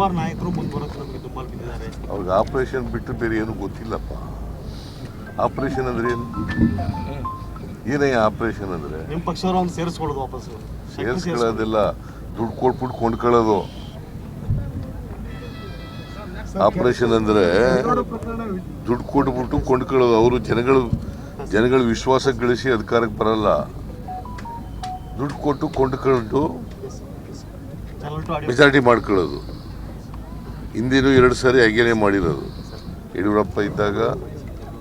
ಹಲವಾರು ನಾಯಕರು ಮುಂದೆ ಬರೋಕೆ ನಮಗೆ ದುಂಬಾಲು ಬಿದ್ದಿದ್ದಾರೆ ಅವ್ರಿಗೆ ಆಪರೇಷನ್ ಬಿಟ್ಟು ಬೇರೆ ಏನು ಗೊತ್ತಿಲ್ಲಪ್ಪ. ಆಪರೇಷನ್ ಅಂದ್ರೆ ಏನು? ಏನೇ ಆಪರೇಷನ್ ಅಂದ್ರೆ? ನಿಮ್ಮ ಪಕ್ಷದವ್ರು ಅವ್ನು ಸೇರಿಸ್ಕೊಳ್ಳೋದು ವಾಪಸ್. ಸೇರಿಸ್ಕೊಳ್ಳೋದೆಲ್ಲ. ದುಡ್ಡು ಕೊಟ್ಬಿಟ್ಟು ಕೊಂಡ್ಕೊಳ್ಳೋದು. ಆಪರೇಷನ್ ಅಂದ್ರೆ ದುಡ್ಡು ಕೊಟ್ಬಿಟ್ಟು ಕೊಂಡ್ಕೊಳ್ಳೋದು. ಅವರು ಜನಗಳು ಜನಗಳ ವಿಶ್ವಾಸ ಗಳಿಸಿ ಅಧಿಕಾರಕ್ಕೆ ಬರಲ್ಲ. ದುಡ್ಡು ಕೊಟ್ಟು ಕೊಂಡ್ಕೊಂಡು. ಮೆಜಾರಿಟಿ ಮಾಡ್ಕೊಳ್ಳೋದು. ಹಿಂದಿನೂ ಎರಡು ಸಾರಿ ಹಾಗೇನೆ ಮಾಡಿರೋದು. ಯಡಿಯೂರಪ್ಪ ಇದ್ದಾಗ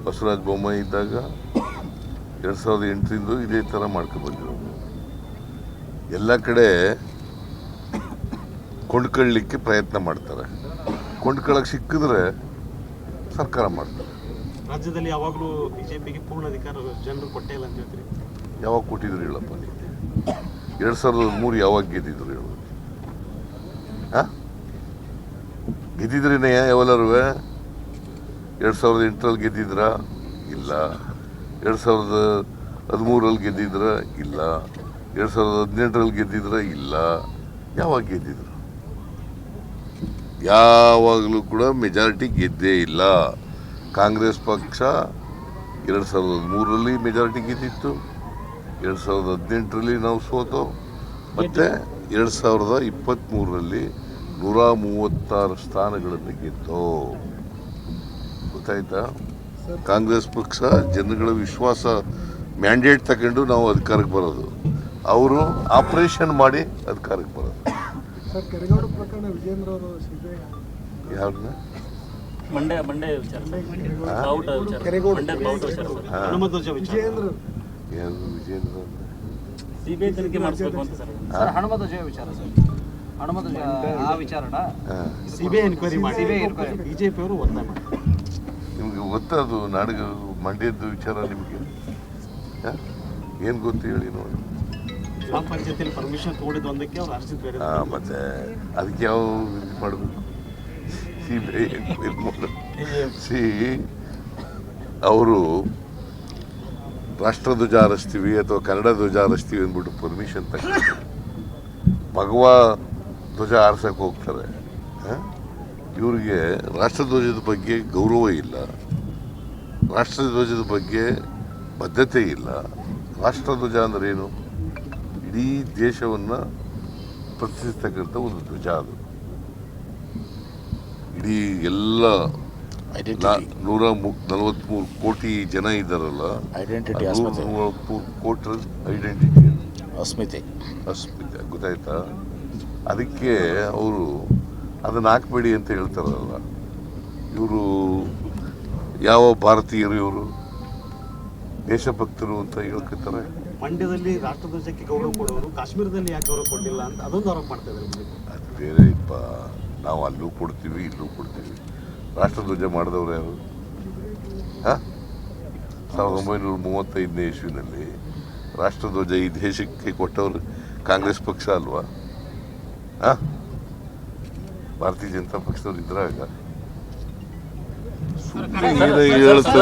ಬಸವರಾಜ ಬೊಮ್ಮಾಯಿ ಇದ್ದಾಗ ಎರಡು ಸಾವಿರದ ಎಂಟರಿಂದ ಇದೇ ಥರ ಮಾಡ್ಕೊಂಡು ಬಂದಿರೋದು. ಎಲ್ಲ ಕಡೆ ಕೊಂಡ್ಕೊಳ್ಳಿಕ್ಕೆ ಪ್ರಯತ್ನ ಮಾಡ್ತಾರೆ. ಕೊಂಡ್ಕೊಳ್ಳೋಕೆ ಸಿಕ್ಕಿದ್ರೆ ಸರ್ಕಾರ ಮಾಡ್ತಾರೆ. ರಾಜ್ಯದಲ್ಲಿ ಯಾವಾಗಲೂ ಬಿಜೆಪಿಗೆ ಪೂರ್ಣ ಅಧಿಕಾರ ಜನರು ಕೊಟ್ಟೇ ಇಲ್ಲ ಅಂತ ಹೇಳ್ತೀರಿ? ಯಾವಾಗ ಕೊಟ್ಟಿದ್ರು ಹೇಳಪ್ಪ ನೀವು ಎರಡು ಸಾವಿರದ ಮೂರು ಯಾವಾಗ ಗೆದ್ದಿದ್ರು ಹೇಳು? ಹಾಂ ಗೆದ್ದಿದ್ರೇನೆ ಯಾವಲ್ಲರೂ? ಎರಡು ಸಾವಿರದ ಎಂಟರಲ್ಲಿ ಗೆದ್ದಿದ್ರ? ಇಲ್ಲ. ಎರಡು ಸಾವಿರದ ಹದಿಮೂರಲ್ಲಿ ಗೆದ್ದಿದ್ರ? ಇಲ್ಲ. ಎರಡು ಸಾವಿರದ ಹದಿನೆಂಟರಲ್ಲಿ ಗೆದ್ದಿದ್ರ? ಇಲ್ಲ. ಯಾವಾಗ ಗೆದ್ದಿದ್ರು? ಯಾವಾಗಲೂ ಕೂಡ ಮೆಜಾರಿಟಿ ಗೆದ್ದೇ ಇಲ್ಲ. ಕಾಂಗ್ರೆಸ್ ಪಕ್ಷ ಎರಡು ಸಾವಿರದ ಹದಿಮೂರರಲ್ಲಿ ಮೆಜಾರಿಟಿ ಗೆದ್ದಿತ್ತು. ಎರಡು ಸಾವಿರದ ಹದಿನೆಂಟರಲ್ಲಿ ನಾವು ಸೋತು. ಮತ್ತು ಎರಡು ಸಾವಿರದ ಇಪ್ಪತ್ತ್ಮೂರರಲ್ಲಿ ನೂರ ಮೂವತ್ತಾರು ಸ್ಥಾನಗಳನ್ನು ಗೆದ್ದು ಗೊತ್ತಾಯ್ತಾ? ಕಾಂಗ್ರೆಸ್ ಪಕ್ಷ ಜನಗಳ ವಿಶ್ವಾಸ ಮ್ಯಾಂಡೇಟ್ ತಗೊಂಡು ನಾವು ಅಧಿಕಾರಕ್ಕೆ ಬರೋದು. ಅವರು ಆಪರೇಷನ್ ಮಾಡಿ ಅಧಿಕಾರಕ್ಕೆ ಬರೋದು. ಸರ್ ಕೆರೆಗೌಡ ಪ್ರಕರಣ ವಿಜೇಂದ್ರ ಅವರು ಸಿಬಿಐ ಯಾರನ್ನ ವಿಜೇಂದ್ರ. ಹನುಮಧ್ವಜ ಆ ವಿಚಾರನ ಹಾ. ಸಿಬಿಐ ಎನ್ಕ್ವೈರಿ ಮಾಡಿ. CBI enquiry. ಬಿಜೆಪಿ ಅವರು ಒತ್ತಾಯ ಮಾಡಿ. ನಿಮ್ಗೆ ಗೊತ್ತದು ನಾಡಿಗೆ ಮಂಡ್ಯದ ವಿಚಾರ ನಿಮಗೆ? ಏನು ಗೊತ್ತು ಹೇಳಿ ನೋಡಿ. ಗ್ರಾಮ ಪಂಚಾಯತಿಯಲ್ಲಿ ಪರ್ಮಿಷನ್ ತಗೊಂಡಿದ್ದು ಒಂದಕ್ಕೆ ಅವ್ರು ಅರ್ಜಿದ್ ಬೇರೆ ಆ, ಮತ್ತೆ ಅದಕ್ಕೆ ಯಾವ ಇದು ಮಾಡಬೇಕು? ಸಿ ಬಿ ಸಿ ಅವರು ರಾಷ್ಟ್ರಧ್ವಜ ಹಾರಿಸ್ತೀವಿ ಅಥವಾ ಕನ್ನಡ ಧ್ವಜ ಹಾರಿಸ್ತೀವಿ ಅಂದ್ಬಿಟ್ಟು ಪರ್ಮಿಷನ್ ತಗೊಂಡು. ಭಗವಾ ಧ್ವಜ ಹಾರ್ಸಕ್ಕೆ ಹೋಗ್ತಾರೆ. ಇವರಿಗೆ ರಾಷ್ಟ್ರಧ್ವಜದ ಬಗ್ಗೆ ಗೌರವ ಇಲ್ಲ. ರಾಷ್ಟ್ರಧ್ವಜದ ಬಗ್ಗೆ ಬದ್ಧತೆ ಇಲ್ಲ. ರಾಷ್ಟ್ರಧ್ವಜ ಅಂದ್ರೇನು ಏನು? ಇಡೀ ದೇಶವನ್ನು ಪ್ರತಿನಿಧಿಸ್ತಕ್ಕಂಥ ಒಂದು ಧ್ವಜ ಅದು. ಇಡೀ ಎಲ್ಲ ನೂರ ನಲವತ್ಮೂರು ಕೋಟಿ ಜನ ಇದ್ದಾರಲ್ಲ ಐಡೆಂಟಿಟಿ ನೂರ ನಲವತ್ಮೂರು ಕೋಟಿ ಐಡೆಂಟಿಟಿ ಅಸ್ಮಿತೆ. ಅಸ್ಮಿತೆ ಗೊತ್ತಾಯ್ತಾ? ಅದಕ್ಕೆ ಅವರು ಅದನ್ನು ಹಾಕಬೇಡಿ ಅಂತ ಹೇಳ್ತಾರಲ್ಲ. ಇವರು ಯಾವ ಭಾರತೀಯರು ಇವರು? ದೇಶಭಕ್ತರು ಅಂತ ಹೇಳ್ಕೊತಾರೆ. ಮಂಡ್ಯದಲ್ಲಿ ರಾಷ್ಟ್ರಧ್ವಜಕ್ಕೆ ಗೌರವ ಕೊಡೋರು ಕಾಶ್ಮೀರದಲ್ಲಿ ಯಾಕೆ ಗೌರವ ಕೊಡಲಿಲ್ಲ ಅಂತ ಅದೊಂದು ಆರೋಪ ಮಾಡ್ತಾ ಇದ್ದಾರೆ ಅದು ಬೇರೆ ಇಪ್ಪ. ನಾವು ಅಲ್ಲೂ ಕೊಡ್ತೀವಿ ಇಲ್ಲೂ ಕೊಡ್ತೀವಿ. ರಾಷ್ಟ್ರಧ್ವಜ ಮಾಡಿದವ್ರು ಯಾರು? ಹಾಂ? ಸಾವಿರದ ಒಂಬೈನೂರ ಮೂವತ್ತೈದನೇ ಇಸ್ವಿನಲ್ಲಿ ರಾಷ್ಟ್ರಧ್ವಜ ಈ ದೇಶಕ್ಕೆ ಕೊಟ್ಟವರು ಕಾಂಗ್ರೆಸ್ ಪಕ್ಷ ಅಲ್ವಾ? ಹಾಂ ಭಾರತೀಯ ಜನತಾ ಪಕ್ಷದವ್ರು ಇದ್ರಾಗ ನಡೀರಪ್ಪ.